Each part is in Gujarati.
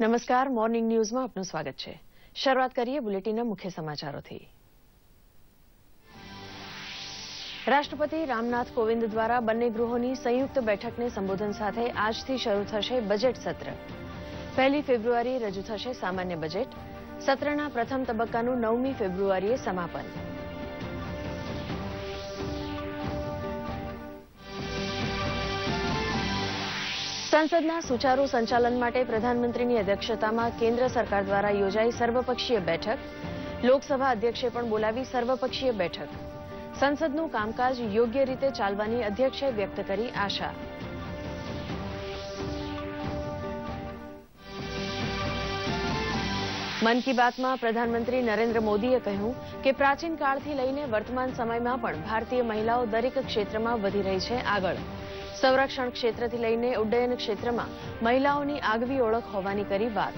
નમસ્કાર, મોર્નિંગ ન્યૂઝમાં આપનું સ્વાગત છે. શરૂઆત કરીએ બુલેટિનના મુખ્ય સમાચારોથી. રાષ્ટ્રપતિ રામનાથ કોવિંદ દ્વારા બંને ગૃહોની સંયુક્ત બેઠકને સંબોધન સાથે આજથી શરૂ થશે બજેટ સત્ર. પહેલી ફેબ્રુઆરીએ રજૂ થશે સામાન્ય બજેટ. સત્રના પ્રથમ તબક્કાનું નવમી ફેબ્રુઆરીએ સમાપન. સંસદના સુચારુ સંચાલન માટે પ્રધાનમંત્રીની અધ્યક્ષતામાં કેન્દ્ર સરકાર દ્વારા યોજાઈ સર્વપક્ષીય બેઠક. લોકસભા અધ્યક્ષે પણ બોલાવી સર્વપક્ષીય બેઠક. સંસદનું કામકાજ યોગ્ય રીતે ચાલવાની અધ્યક્ષે વ્યક્ત કરી આશા. મન કી બાતમાં પ્રધાનમંત્રી નરેન્દ્ર મોદીએ કહ્યું કે પ્રાચીન કાળથી લઈને વર્તમાન સમયમાં પણ ભારતીય મહિલાઓ દરેક ક્ષેત્રમાં વધી રહી છે આગળ. સંરક્ષણ ક્ષેત્રથી લઈને ઉડ્ડયન ક્ષેત્રમાં મહિલાઓની આગવી ઓળખ હોવાની કરી વાત.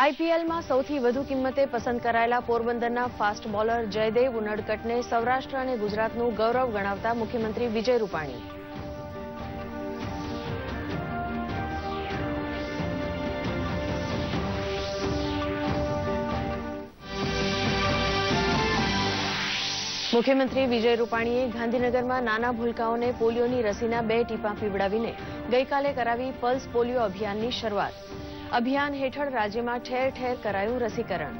આઈપીએલમાં સૌથી વધુ કિંમતે પસંદ કરાયેલા પોરબંદરના ફાસ્ટ બોલર જયદેવ ઉનડકટને સૌરાષ્ટ્ર અને ગુજરાતનું ગૌરવ ગણાવતા મુખ્યમંત્રી વિજય રૂપાણી. મુખ્યમંત્રી વિજય રૂપાણીએ ગાંધીનગરમાં નાના ભૂલકાઓને પોલિયોની રસીના બે ટીપા પીવડાવીને ગઈકાલે કરાવી પલ્સ પોલિયો અભિયાનની શરૂઆત. અભિયાન હેઠળ રાજ્યમાં ઠેર ઠેર કરાયું રસીકરણ.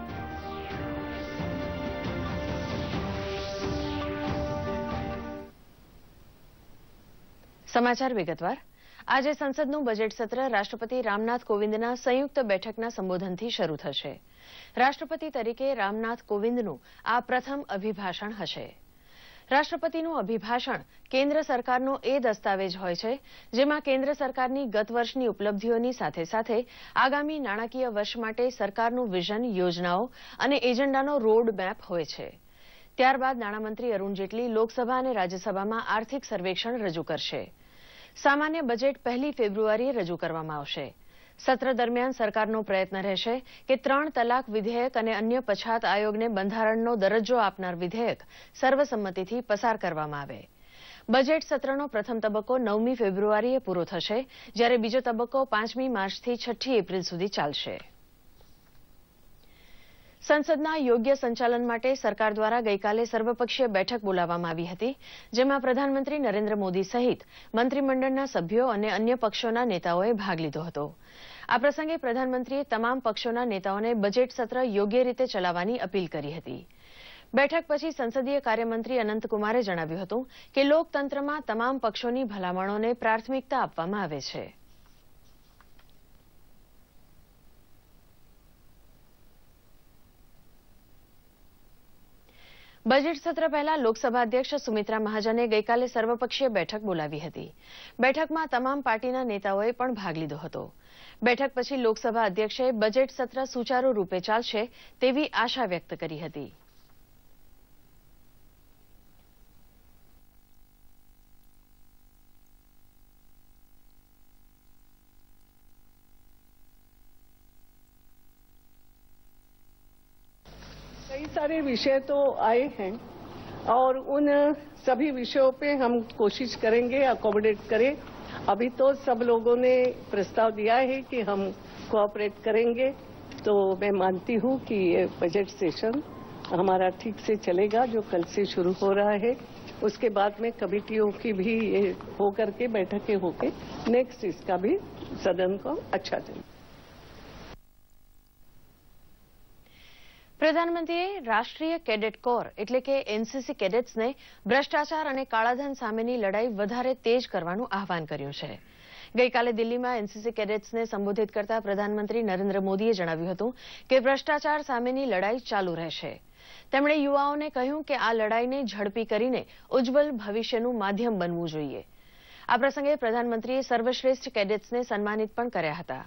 સમાચાર વિગતવાર. આજે સંસદનું બજેટ સત્ર રાષ્ટ્રપતિ રામનાથ કોવિંદના સંયુક્ત બેઠકના સંબોધનથી શરૂ થશે. રાષ્ટ્રપતિ તરીકે રામનાથ કોવિંદનું આ પ્રથમ અભિભાષણ હશે. રાષ્ટ્રપતિનું અભિભાષણ કેન્દ્ર સરકારનો એ દસ્તાવેજ હોય છે, જેમાં કેન્દ્ર સરકારની ગત વર્ષની ઉપલબ્ધિઓની સાથે સાથે આગામી નાણાકીય વર્ષ માટે સરકારનું વિઝન, યોજનાઓ અને એજન્ડાનો રોડ મેપ હોય છે. ત્યારબાદ નાણામંત્રી અરૂણ જેટલી લોકસભા અને રાજ્યસભામાં આર્થિક સર્વેક્ષણ રજૂ કરશે. સામાન્ય બજેટ પહેલી ફેબ્રુઆરીએ રજૂ કરવામાં આવશે. સત્ર દરમિયાન સરકારનો પ્રયત્ન રહેશે કે ત્રણ તલાક વિધેયક અને અન્ય પછાત આયોગને બંધારણનો દરજ્જો આપનાર વિધેયક સર્વસંમતિથી પસાર કરવામાં આવે. બજેટ સત્રનો પ્રથમ તબક્કો નવમી ફેબ્રુઆરીએ પૂરો થશે, જ્યારે બીજો તબક્કો પાંચમી માર્ચથી છઠ્ઠી એપ્રિલ સુધી ચાલશે. સંસદના યોગ્ય સંચાલન માટે સરકાર દ્વારા ગઈકાલે સર્વપક્ષીય બેઠક બોલાવવામાં આવી હતી, જેમાં પ્રધાનમંત્રી નરેન્દ્ર મોદી સહિત મંત્રીમંડળના સભ્યો અને અન્ય પક્ષોના નેતાઓએ ભાગ લીધો હતો. આ પ્રસંગે પ્રધાનમંત્રીએ તમામ પક્ષોના નેતાઓને બજેટ સત્ર યોગ્ય રીતે ચલાવવાની અપીલ કરી હતી. બેઠક પછી સંસદીય કાર્યમંત્રી અનંતકુમારે જણાવ્યું હતું કે લોકતંત્રમાં તમામ પક્ષોની ભલામણોને પ્રાથમિકતા આપવામાં આવે છે. બજેટ સત્ર પહેલા લોકસભા અધ્યક્ષ સુમિત્રા મહાજને ગઈકાલે સર્વપક્ષીય બેઠક બોલાવી હતી. બેઠકમાં તમામ પાર્ટીના નેતાઓએ પણ ભાગ લીધો હતો. બેઠક પછી લોકસભા અધ્યક્ષે બજેટ સત્ર સુચારુ રૂપે ચાલશે તેવી આશા વ્યક્ત કરી હતી. सारे विषय तो आए हैं और उन सभी विषयों पे हम कोशिश करेंगे अकोमोडेट करें। अभी तो सब लोगों ने प्रस्ताव दिया है कि हम कोऑपरेट करेंगे। तो मैं मानती हूँ कि ये बजट सेशन हमारा ठीक से चलेगा, जो कल से शुरू हो रहा है। उसके बाद में कमिटियों की भी ये हो करके बैठकें होके नेक्स्ट इसका भी सदन को अच्छा चले પ્રધાનમંત્રીએ રાષ્ટ્રીય કેડેટ કોર, એટલે કે એનસીસી કેડેટ્સને ભ્રષ્ટાચાર અને કાળાધન સામેની લડાઈ વધારે તેજ કરવાનું આહવાન કર્યું છે. ગઈકાલે દિલ્હીમાં એનસીસી કેડેટ્સને સંબોધિત કરતા પ્રધાનમંત્રી નરેન્દ્ર મોદીએ જણાવ્યું હતું કે ભ્રષ્ટાચાર સામેની લડાઈ ચાલુ રહેશે. તેમણે યુવાઓને કહ્યું કે આ લડાઈને ઝડપી કરીને ઉજ્જવલ ભવિષ્યનું માધ્યમ બનવું જોઈએ. આ પ્રસંગે પ્રધાનમંત્રીએ સર્વશ્રેષ્ઠ કેડેટ્સને સન્માનિત પણ કર્યા હતા.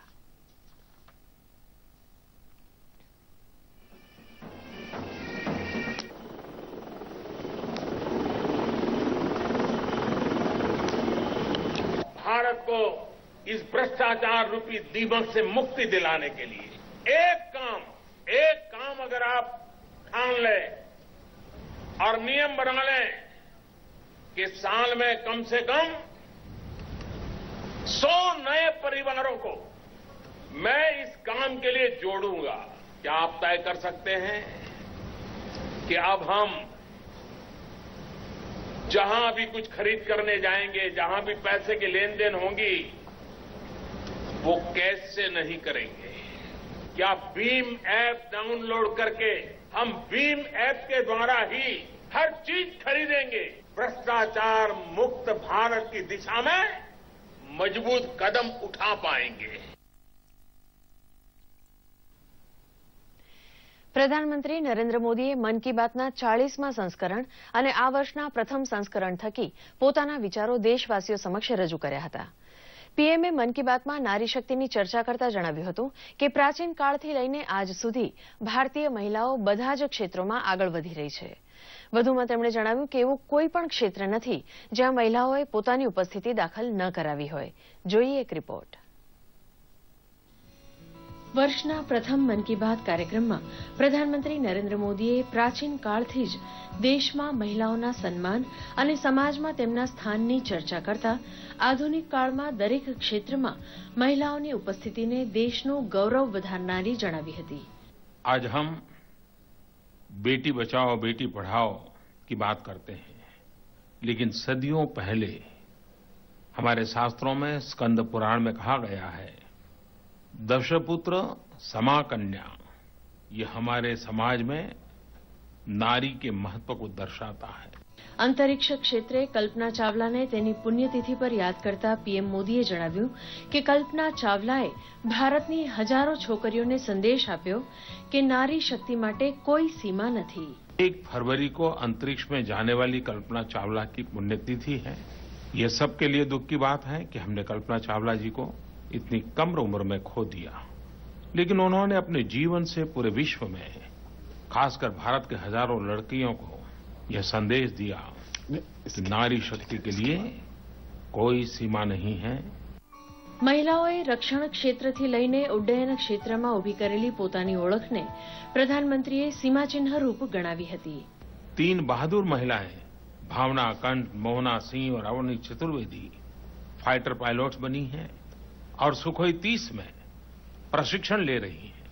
भारत को इस भ्रष्टाचार रूपी दीमक से मुक्ति दिलाने के लिए एक काम एक काम अगर आप ठान लें और नियम बना लें कि साल में कम से कम 100 नए परिवारों को मैं इस काम के लिए जोड़ूँगा। क्या आप तय कर सकते हैं कि अब हम जहाँ भी कुछ खरीद करने जाएँगे, जहाँ भी पैसे की लेन देन होंगी, वो कैश से नहीं करेंगे? क्या भीम ऐप डाउनलोड करके हम भीम ऐप के द्वारा ही हर चीज़ खरीदेंगे? भ्रष्टाचार मुक्त भारत की दिशा में मज़बूत कदम उठा पाएँगे। પ્રધાનમંત્રી નરેન્દ્ર મોદીએ મન કી બાતના ચાળીસમાં સંસ્કરણ અને આ વર્ષના પ્રથમ સંસ્કરણ થકી પોતાના વિચારો દેશવાસીઓ સમક્ષ રજૂ કર્યા હતા. પીએમએ મન કી બાતમાં નારી શક્તિની ચર્ચા કરતા જણાવ્યું હતું કે પ્રાચીન કાળથી લઈને આજ સુધી ભારતીય મહિલાઓ બધા જ ક્ષેત્રોમાં આગળ વધી રહી છે. વધુમાં તેમણે જણાવ્યું કે એવું કોઈ પણ ક્ષેત્ર નથી જ્યાં મહિલાઓએ પોતાની ઉપસ્થિતિ દાખલ ન કરાવી હોય. જોઈએ એક રિપોર્ટ. વર્ષના પ્રથમ મન કી બાત કાર્યક્રમમાં પ્રધાનમંત્રી નરેન્દ્ર મોદીએ પ્રાચીન કાળથી જ દેશમાં મહિલાઓના સન્માન અને સમાજમાં તેમના સ્થાનની ચર્ચા કરતા આધુનિક કાળમાં દરેક ક્ષેત્રમાં મહિલાઓની ઉપસ્થિતિને દેશનું ગૌરવ વધારનારી જણાવી હતી आज हम बेटी बचाओ बेटी पढ़ाओ की बात करते हैं लेकिन सदियों पहले हमारे शास्त्रों में स्कंद पुराण में कहा गया है दशपुत्र समा कन्या ये हमारे समाज में नारी के महत्व को दर्शाता है અંતરિક્ષ ક્ષેત્રે કલ્પના ચાવલાને તેની પુણ્યતિથિ પર યાદ કરતા પીએમ મોદીએ જણાવ્યું કે કલ્પના ચાવલાએ ભારતની હજારો છોકરીઓને સંદેશ આપ્યો કે નારી શક્તિ માટે કોઈ સીમા નથી एक फरवरी को अंतरिक्ष में जाने वाली कल्पना चावला की पुण्यतिथि है ये सबके लिए दुख की बात है कि हमने कल्पना चावला जी को इतनी कम उम्र में खो दिया लेकिन उन्होंने अपने जीवन से पूरे विश्व में खासकर भारत के हजारों लड़कियों को यह संदेश दिया कि नारी शक्ति के लिए कोई सीमा नहीं है મહિલાઓએ રક્ષણ ક્ષેત્રથી લઈને ઉડ્ડયન ક્ષેત્રમાં ઉભી કરેલી પોતાની ઓળખને પ્રધાનમંત્રીએ સીમાચિહ્ન રૂપ ગણાવી હતી तीन बहादुर महिलाएं भावना कंठ मोहना सिंह और अवनी चतुर्वेदी फाइटर पायलट्स बनी हैं और सुखोई तीस में प्रशिक्षण ले रही हैं।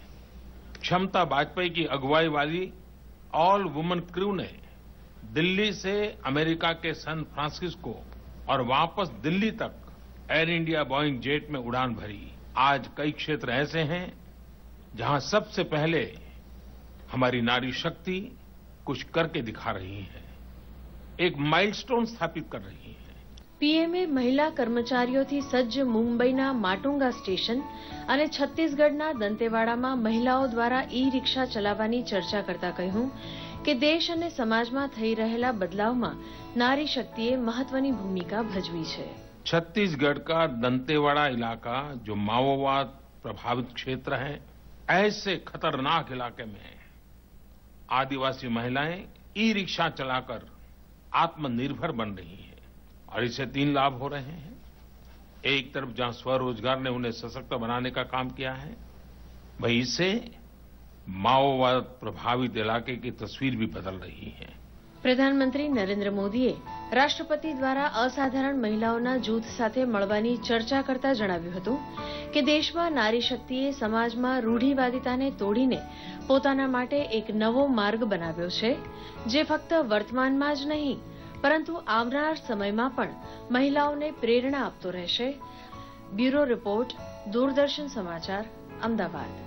क्षमता वाजपेयी की अगुवाई वाली ऑल वुमन क्रू ने दिल्ली से अमेरिका के सैन फ्रांसिस्को और वापस दिल्ली तक एयर इंडिया बोइंग जेट में उड़ान भरी। आज कई क्षेत्र ऐसे हैं जहाँ सबसे पहले हमारी नारी शक्ति कुछ करके दिखा रही है। एक माइलस्टोन स्थापित कर रही है। પીએમએ મહિલા કર્મચારીઓથી સજ્જ મુંબઈના માટુંગા સ્ટેશન અને છત્તીસગઢના દંતેવાડામાં મહિલાઓ દ્વારા ઈ રિક્ષા ચલાવવાની ચર્ચા કરતા કહ્યું કે દેશ અને સમાજમાં થઈ રહેલા બદલાવમાં નારી શક્તિએ મહત્વની ભૂમિકા ભજવી છે छत्तीसगढ़ का दंतेवाड़ा इलाका जो माओवाद प्रभावित क्षेत्र है ऐसे खतरनाक इलाके में आदिवासी महिलाएं ई रिक्शा चलाकर आत्मनिर्भर बन रही हैं और इससे तीन लाभ हो रहे हैं एक तरफ जहां स्वरोजगार ने उन्हें सशक्त बनाने का काम किया है वहीं इससे माओवाद प्रभावित इलाके की तस्वीर भी बदल रही है પ્રધાનમંત્રી નરેન્દ્ર મોદીએ રાષ્ટ્રપતિ દ્વારા અસાધારણ મહિલાઓના જૂથ સાથે મળવાની ચર્ચા કરતા જણાવ્યું હતું કે દેશમાં નારી શક્તિએ સમાજમાં રૂઢિવાદિતાને તોડીને પોતાના માટે એક નવો માર્ગ બનાવ્યો છે જે ફક્ત વર્તમાનમાં જ નહીં પરંતુ આવનાર સમયમાં પણ મહિલાઓને પ્રેરણા આપતો રહેશે. બ્યુરો રિપોર્ટ દૂરદર્શન સમાચાર અમદાવાદ.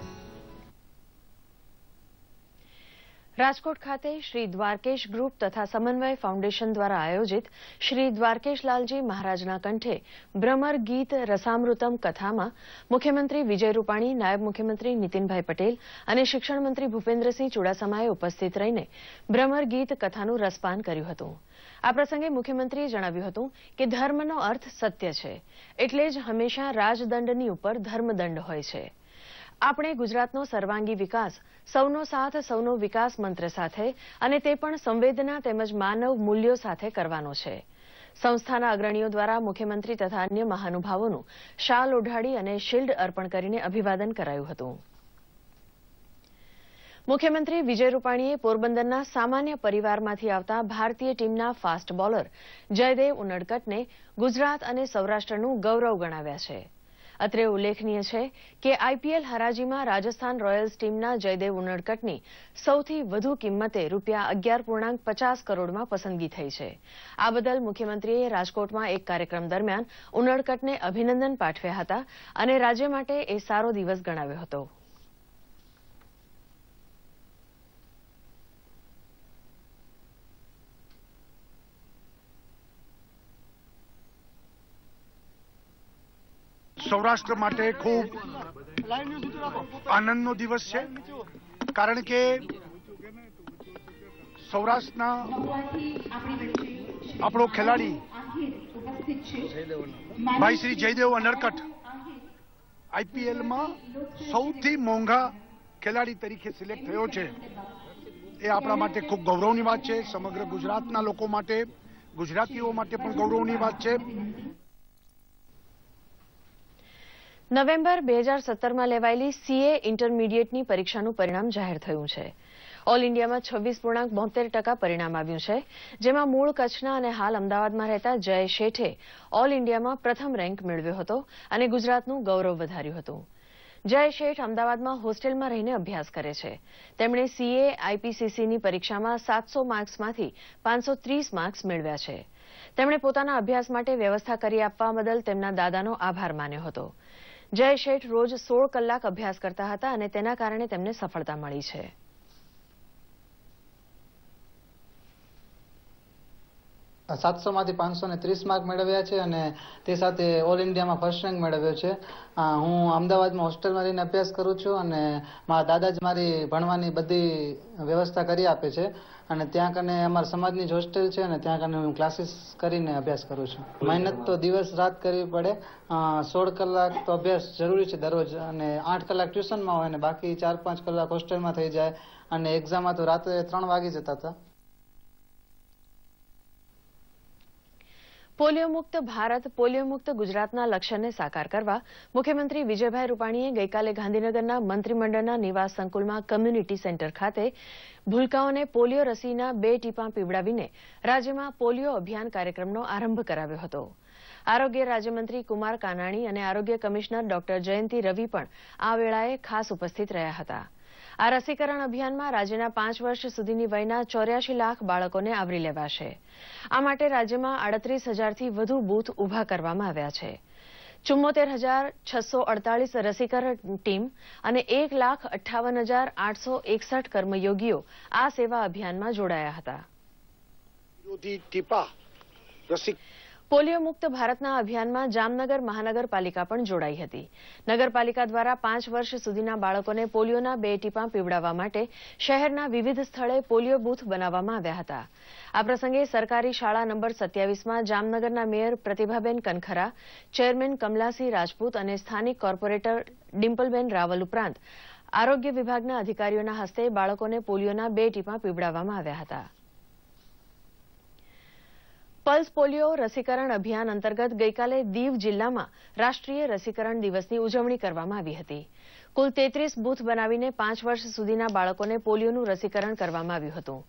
રાજકોટ ખાતે શ્રી દ્વારકેશ ગ્રુપ તથા સમન્વય ફાઉન્ડેશન દ્વારા આયોજિત શ્રી દ્વારકેશલાલજી મહારાજના કંઠે ભ્રમર ગીત રસામૃતમ કથામાં મુખ્યમંત્રી વિજય રૂપાણી, નાયબ મુખ્યમંત્રી નીતિનભાઈ પટેલ અને શિક્ષણ મંત્રી ભૂપેન્દ્રસિંહ ચુડાસમાએ ઉપસ્થિત રહીને ભ્રમર ગીત કથાનું રસપાન કર્યું હતું. આ પ્રસંગે મુખ્યમંત્રીએ જણાવ્યું હતું કે ધર્મનો અર્થ સત્ય છે. એટલે જ હંમેશા રાજદંડની ઉપર ધર્મદંડ હોય છે. આપણે ગુજરાતનો સર્વાંગી વિકાસ, સૌનો સાથ, સૌનો વિકાસ મંત્ર સાથે અને તે પણ સંવેદના તેમજ માનવ મૂલ્યો સાથે કરવાનો છે. સંસ્થાના અગ્રણીઓ દ્વારા મુખ્યમંત્રી તથા અન્ય મહાનુભાવોનું શાલ ઓઢાડી અને શિલ્ડ અર્પણ કરીને અભિવાદન કરાયું હતું. મુખ્યમંત્રી વિજય રૂપાણીએ પોરબંદરના સામાન્ય પરિવારમાંથી આવતા ભારતીય ટીમના ફાસ્ટ બોલર જયદેવ ઉનડકટને ગુજરાત અને સૌરાષ્ટ્રનું ગૌરવ ગણાવ્યા છે. અત્રે ઉલ્લેખનીય છે કે આઈપીએલ હરાજીમાં રાજસ્થાન રોયલ્સ ટીમના જયદેવ ઉનડકટની સૌથી વધુ કિંમતે રૂપિયા અગિયાર પૂર્ણાંક પચાસ કરોડમાં પસંદગી થઈ છે. આ બદલ મુખ્યમંત્રીએ રાજકોટમાં એક કાર્યક્રમ દરમિયાન ઉનડકટને અભિનંદન પાઠવ્યા હતા અને રાજ્ય માટે એ સારો દિવસ ગણાવ્યો હતો. સૌરાષ્ટ્ર માટે ખૂબ આનંદનો દિવસ છે. કારણ કે સૌરાષ્ટ્રના આપણો ખેલાડી ભાઈ શ્રી જયદેવ અનરકટ આઈપીએલમાં સૌથી મોંઘા ખેલાડી તરીકે સિલેક્ટ થયો છે. એ આપણા માટે ખૂબ ગૌરવની વાત છે. સમગ્ર ગુજરાતના લોકો માટે, ગુજરાતીઓ માટે પણ ગૌરવની વાત છે. નવેમ્બર બે હજાર સત્તરમાં લેવાયેલી સીએ ઇન્ટરમીડિયેટની પરીક્ષાનું પરિણામ જાહેર થયું છે. ઓલ ઇન્ડિયામાં છવ્વીસ પૂર્ણાંક બોતેર ટકા પરિણામ આવ્યું છે. જેમાં મૂળ કચ્છના અને હાલ અમદાવાદમાં રહેતા જય શેઠે ઓલ ઇન્ડિયામાં પ્રથમ રેન્ક મેળવ્યો હતો અને ગુજરાતનું ગૌરવ વધાર્યું હતું. જય શેઠ અમદાવાદમાં હોસ્ટેલમાં રહીને અભ્યાસ કરે છે. તેમણે સીએ આઈપીસીસીની પરીક્ષામાં સાતસો માર્ક્સમાંથી પાંચસો ત્રીસ માર્ક્સ મેળવ્યા છે. તેમણે પોતાના અભ્યાસ માટે વ્યવસ્થા કરી આપવા બદલ તેમના દાદાનો આભાર માન્યો હતો. જય શેઠ રોજ સોળ કલાક અભ્યાસ કરતા હતા અને તેના કારણે તેમને સફળતા મળી છે. સાતસો માંથી પાંચસો ને ત્રીસ માર્ક મેળવ્યા છે અને તે સાથે ઓલ ઇન્ડિયામાં ફર્સ્ટ રેન્ક મેળવ્યો છે. હું અમદાવાદમાં હોસ્ટેલમાં રહીને અભ્યાસ કરું છું અને મારા દાદા જ મારી ભણવાની બધી વ્યવસ્થા કરી આપે છે. અને ત્યાં કને અમારા સમાજની જ હોસ્ટેલ છે અને ત્યાં કને હું ક્લાસીસ કરીને અભ્યાસ કરું છું. મહેનત તો દિવસ રાત કરવી પડે. સોળ કલાક તો અભ્યાસ જરૂરી છે દરરોજ અને આઠ કલાક ટ્યુશનમાં હોય અને બાકી ચાર પાંચ કલાક હોસ્ટેલમાં થઈ જાય. અને એક્ઝામમાં તો રાત્રે ત્રણ વાગી જતા હતા. પોલિયો મુક્ત ભારત પોલિયો મુક્ત ગુજરાતના લક્ષ્યને સાકાર કરવા મુખ્યમંત્રી વિજયભાઈ રૂપાણીએ ગઈકાલે ગાંધીનગરના મંત્રીમંડળના નિવાસ સંકુલમાં કમ્યુનિટી સેન્ટર ખાતે ભૂલકાઓને પોલિયો રસીના બે ટીપાં પીવડાવીને રાજ્યમાં પોલિયો અભિયાન કાર્યક્રમનો આરંભ કરાવ્યો હતો. આરોગ્ય રાજ્યમંત્રી કુમાર કાનાણી અને આરોગ્ય કમિશનર ડોક્ટર જયંતિ રવિ પણ આ વેળાએ ખાસ ઉપસ્થિત રહ્યા હતા. આ રસીકરણ અભિયાનમાં રાજ્યના પાંચ વર્ષ સુધીની વયના ચોર્યાસી લાખ બાળકોને આવરી લેવાશે. આ માટે રાજ્યમાં આડત્રીસ હજારથી વધુ બૂથ ઊભા કરવામાં આવ્યા છે. ચુમ્મોતેર હજાર છસો અડતાલીસ રસીકરણ ટીમ અને એક લાખ અઠ્ઠાવન હજાર આઠસો એકસઠ કર્મયોગીઓ આ સેવા અભિયાનમાં જોડાયા હતા. પોલિયો મુક્ત ભારતના અભિયાનમાં જામનગર મહાનગરપાલિકા પણ જોડાઈ હતી. નગરપાલિકા દ્વારા પાંચ વર્ષ સુધીના બાળકોને પોલિયોના બે ટીપાં પીવડાવવા માટે શહેરના વિવિધ સ્થળે પોલિયો બૂથ બનાવવામાં આવ્યા હતા. આ પ્રસંગે સરકારી શાળા નંબર સત્યાવીસમાં જામનગરના મેયર પ્રતિભાબેન કનખરા, ચેરમેન કમલાસિંહ રાજપૂત અને સ્થાનિક કોર્પોરેટર ડિમ્પલબેન રાવલ ઉપરાંત આરોગ્ય વિભાગના અધિકારીઓના હસ્તે બાળકોને પોલિયોના બે ટીપાં પીવડાવવામાં આવ્યા હતા. પલ્સ પોલિયો રસીકરણ અભિયાન અંતર્ગત ગઈકાલે દીવ જિલ્લામાં રાષ્ટ્રીય રસીકરણ દિવસની ઉજવણી કરવામાં આવી હતી. કુલ તેત્રીસ બૂથ બનાવીને પાંચ વર્ષ સુધીના બાળકોને પોલિયોનું રસીકરણ કરવામાં આવ્યું હતું.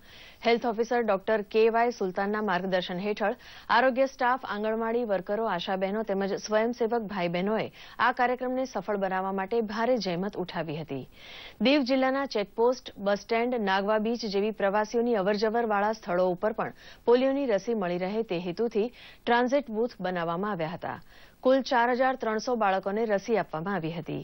Health officer doctor K Y સુલતાનના માર્ગદર્શન હેઠળ આરોગ્ય સ્ટાફ, આંગણવાડી વર્કરો, આશાબહેનો તેમજ સ્વયંસેવક ભાઈ બહેનોએ આ કાર્યક્રમને સફળ બનાવવા માટે ભારે જહેમત ઉઠાવી હતી. દીવ જિલ્લાના checkpost, bus stand, Nagwa beach જેવી પ્રવાસીઓની અવરજવરવાળા સ્થળો ઉપર પણ પોલિયોની રસી મળી રહે તે હેતુથી ટ્રાન્ઝિટ બૂથ બનાવવામાં આવ્યા હતા. કુલ ચાર બાળકોને રસી આપવામાં આવી હતી.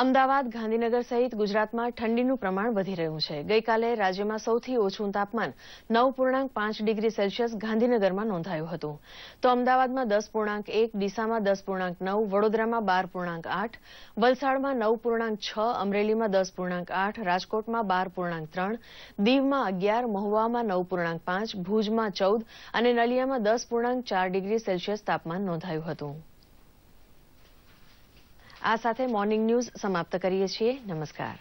અમદાવાદ, ગાંધીનગર સહિત ગુજરાતમાં ઠંડીનું પ્રમાણ વધી રહ્યું છે. ગઈકાલે રાજ્યમાં સૌથી ઓછું તાપમાન નવ પૂર્ણાંક પાંચ ડિગ્રી સેલ્સિયસ ગાંધીનગરમાં નોંધાયું હતું. તો અમદાવાદમાં દસ પૂર્ણાંક એક, ડીસામાં દસ પૂર્ણાંક નવ, વડોદરામાં બાર પૂર્ણાંક આઠ, વલસાડમાં નવ પૂર્ણાંક છ, અમરેલીમાં દસ પૂર્ણાંક આઠ, રાજકોટમાં બાર પૂર્ણાંક ત્રણ, દીવમાં અગિયાર, મહુવામાં નવ પૂર્ણાંક પાંચ, ભુજમાં ચૌદ અને નલિયામાં દસ પૂર્ણાંક ચાર ડિગ્રી સેલ્સિયસ તાપમાન નોંધાયું હતું. આ સાથે મોર્નિંગ ન્યૂઝ સમાપ્ત કરીએ છીએ. નમસ્કાર.